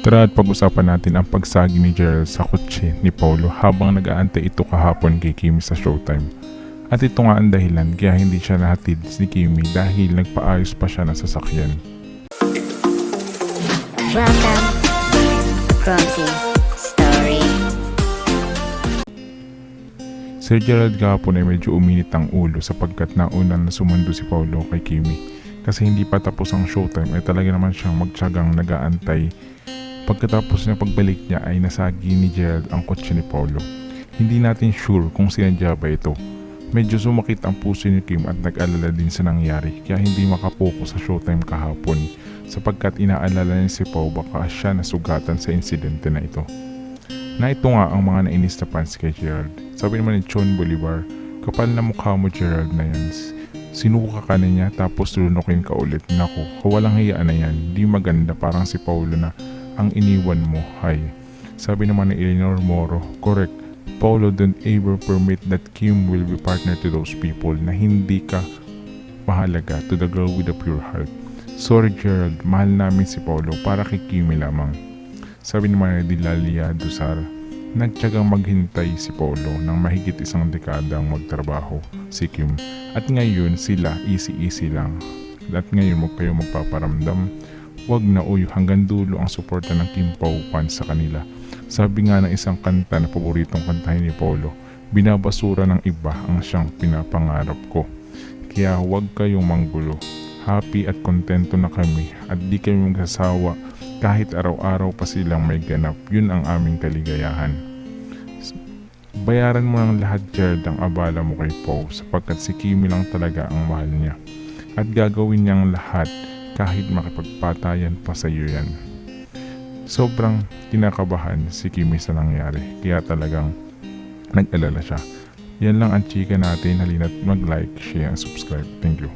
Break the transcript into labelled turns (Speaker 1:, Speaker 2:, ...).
Speaker 1: Tara at pag-usapan natin ang pagsagi ni Gerald sa kotse ni Paulo habang nag-aantay ito kahapon kay Kimi sa showtime. At ito nga ang dahilan kaya hindi siya nahatid ni Kimi dahil nagpaayos pa siya ng sasakyan.
Speaker 2: Welcome Story.
Speaker 1: Sir Gerald kahapon ay medyo uminit ang ulo sapagkat nauna na sumundo si Paulo kay Kimi. Kasi hindi pa tapos ang showtime ay talaga naman siyang magtsagang nag-aantay. Pagkatapos niya pagbalik niya ay nasagi ni Gerald ang kotse ni Paulo. Hindi natin sure kung sinadya ba ito. Medyo sumakit ang puso ni Kim at nag-alala din sa nangyari kaya hindi makapokus sa showtime kahapon sapagkat inaalala niya si Pau baka siya nasugatan sa insidente na ito. Na ito nga ang mga nainis na fans kay Gerald. Sabi naman ni Chon Bolivar, kapal na mukha mo Gerald na yan. Sinuka ka na niya tapos lunukin ka ulit. Naku, kawalang hiyaan na yan. Di maganda parang si Paulo na ang iniwan mo. Hay. Sabi naman ni Eleanor Moro, correct. Paulo don't ever permit that Kim will be partner to those people na hindi ka mahalaga to the girl with a pure heart. Sorry Gerald, mahal namin si Paulo para kay Kimi lamang. Sabi naman ni Dilalia Dusar, nagtyagang maghintay si Paulo ng mahigit isang dekada ang magtrabaho si Kim at ngayon sila easy-easy lang. At ngayon huwag kayo magpaparamdam, wag na uyo hanggang dulo ang suporta ng Kim Pao fans sa kanila. Sabi nga ng isang kanta na paboritong kantahin ni Paulo, binabasura ng iba ang siyang pinapangarap ko. Kaya huwag kayong manggulo. Happy at kontento na kami at di kami magsasawa kahit araw-araw pa silang may ganap. Yun ang aming kaligayahan. Bayaran mo ng lahat Gerald ang abala mo kay Pau sapagkat si Kimi lang talaga ang mahal niya. At gagawin niyang lahat kahit makipagpatayan pa sa iyo yan. Sobrang kinakabahan si Kimi sa nangyari kaya talagang nag-alala siya. Yan lang ang chika natin. Halina't mag-like, share, and subscribe. Thank you.